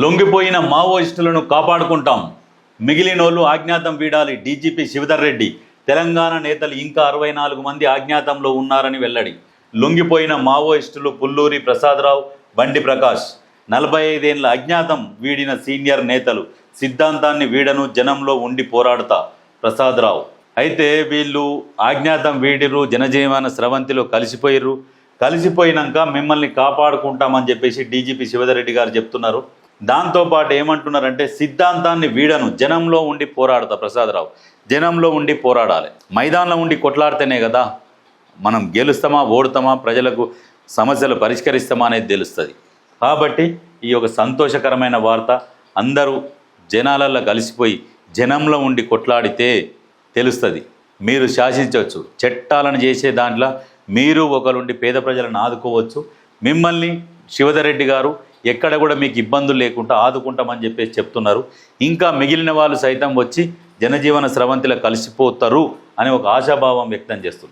లొంగిపోయిన మావోయిస్టులను కాపాడుకుంటాం. మిగిలినోళ్ళు ఆజ్ఞాతం వీడాలి డీజీపీ శివధర్ రెడ్డి. తెలంగాణ నేతలు ఇంకా అరవై నాలుగు మంది ఆజ్ఞాతంలో ఉన్నారని వెల్లడి. లొంగిపోయిన మావోయిస్టులు పుల్లూరి ప్రసాదరావు బండి ప్రకాష్. నలభై ఐదేళ్ళ అజ్ఞాతం వీడిన సీనియర్ నేతలు సిద్ధాంతాన్ని వీడను జనంలో ఉండి పోరాడుతా ప్రసాదరావు. అయితే వీళ్ళు ఆజ్ఞాతం వీడిరు జనజీవన స్రవంతిలో కలిసిపోయిర్రు. కలిసిపోయినాక మిమ్మల్ని కాపాడుకుంటామని చెప్పేసి డీజీపీ శివధరెడ్డి గారు చెప్తున్నారు. దాంతోపాటు ఏమంటున్నారంటే సిద్ధాంతాన్ని వీడను. జనంలో ఉండి పోరాడతా ప్రసాదరావు. జనంలో ఉండి పోరాడాలి. మైదానంలో ఉండి కొట్లాడితేనే కదా మనం గెలుస్తామా ఓడుతామా ప్రజలకు సమస్యలు పరిష్కరిస్తామా అనేది తెలుస్తుంది. కాబట్టి ఈ యొక్క సంతోషకరమైన వార్త అందరూ జనాలలో కలిసిపోయి జనంలో ఉండి కొట్లాడితే తెలుస్తుంది. మీరు శాసించవచ్చు. చట్టాలను చేసే దాంట్లో మీరు ఒకరుండి పేద ప్రజలను ఆదుకోవచ్చు. మిమ్మల్ని శివధరెడ్డి గారు ఎక్కడ కూడా మీకు ఇబ్బందులు లేకుండా ఆదుకుంటామని చెప్పేసి చెప్తున్నారు. ఇంకా మిగిలిన వాళ్ళు సైతం వచ్చి జనజీవన స్రవంతిలో కలిసిపోతారు అనే ఒక ఆశాభావం వ్యక్తం చేస్తుంది.